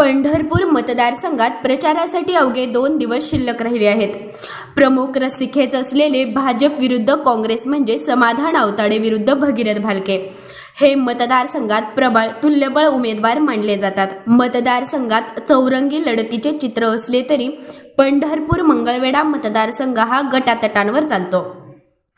पंढरपूर मतदारसंघात प्रचारासाठी अवघे दोन दिवस शिल्लक राहिले आहेत. प्रमुख रस्सीखेच असलेले भाजप विरुद्ध काँग्रेस म्हणजे समाधान अवताडे विरुद्ध भगीरथ भालके. हे मतदारसंघात प्रबळ तुल्यबळ उमेदवार मानले जातात. मतदारसंघात चौरंगी लढतीचे चित्र असले तरी पंढरपूर मंगळवेढा मतदारसंघ हा गटातटांवर चालतो.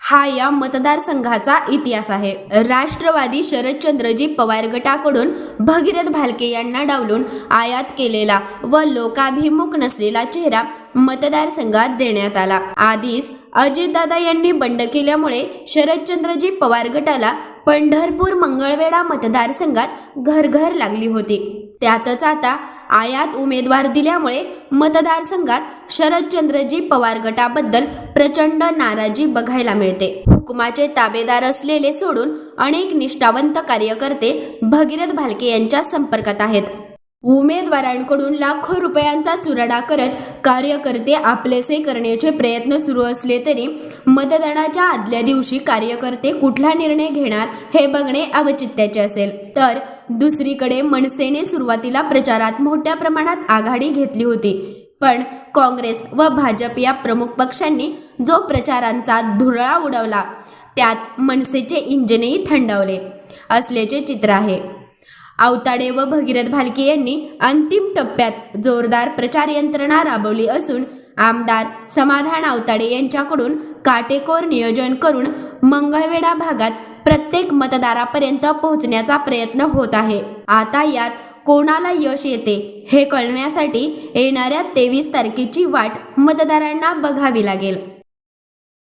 हा या मतदारसंघाचा इतिहास आहे. राष्ट्रवादी शरदचंद्रजी पवार गटाकडून भगीरथ भालके यांना डावलून आयात केलेला व लोकाभिमुख नसलेला चेहरा मतदारसंघात देण्यात आला. आधीच अजितदादा यांनी बंड केल्यामुळे शरदचंद्रजी पवार गटाला पंढरपूर मंगळवेढा मतदारसंघात घरघर लागली होती. त्यातच आता आयात उमेदवार दिल्यामुळे मतदारसंघात शरदचंद्रजी पवार गटाबद्दल प्रचंड नाराजी बघायला मिळते. हुकुमाचे ताबेदार असलेले सोडून अनेक निष्ठावंत कार्यकर्ते भगीरथ भालके यांच्या संपर्कात आहेत. उमेदवारांकडून लाखो रुपयांचा चुराडा करत कार्यकर्ते आपलेसे करण्याचे प्रयत्न सुरू असले तरी मतदानाच्या आदल्या दिवशी कार्यकर्ते कुठला निर्णय घेणार हे बघणे अवचित्याचे असेल. तर दुसरीकडे मनसेने सुरुवातीला प्रचारात मोठ्या प्रमाणात आघाडी घेतली होती. पण काँग्रेस व भाजप या प्रमुख पक्षांनी जो प्रचारांचा धुरळा उडवला त्यात मनसेचे इंजिनही थंडवले असल्याचे चित्र आहे. आवताडे व भगीरथ भालके यांनी अंतिम टप्प्यात जोरदार प्रचार यंत्रणा राबवली असून आमदार समाधान आवताडे यांच्याकडून काटेकोर नियोजन करून मंगळवेढा भागात प्रत्येक मतदारापर्यंत पोहोचण्याचा प्रयत्न होत आहे. आता यात कोणाला यश येते हे कळण्यासाठी येणाऱ्या तेवीस तारखेची वाट मतदारांना बघावी लागेल.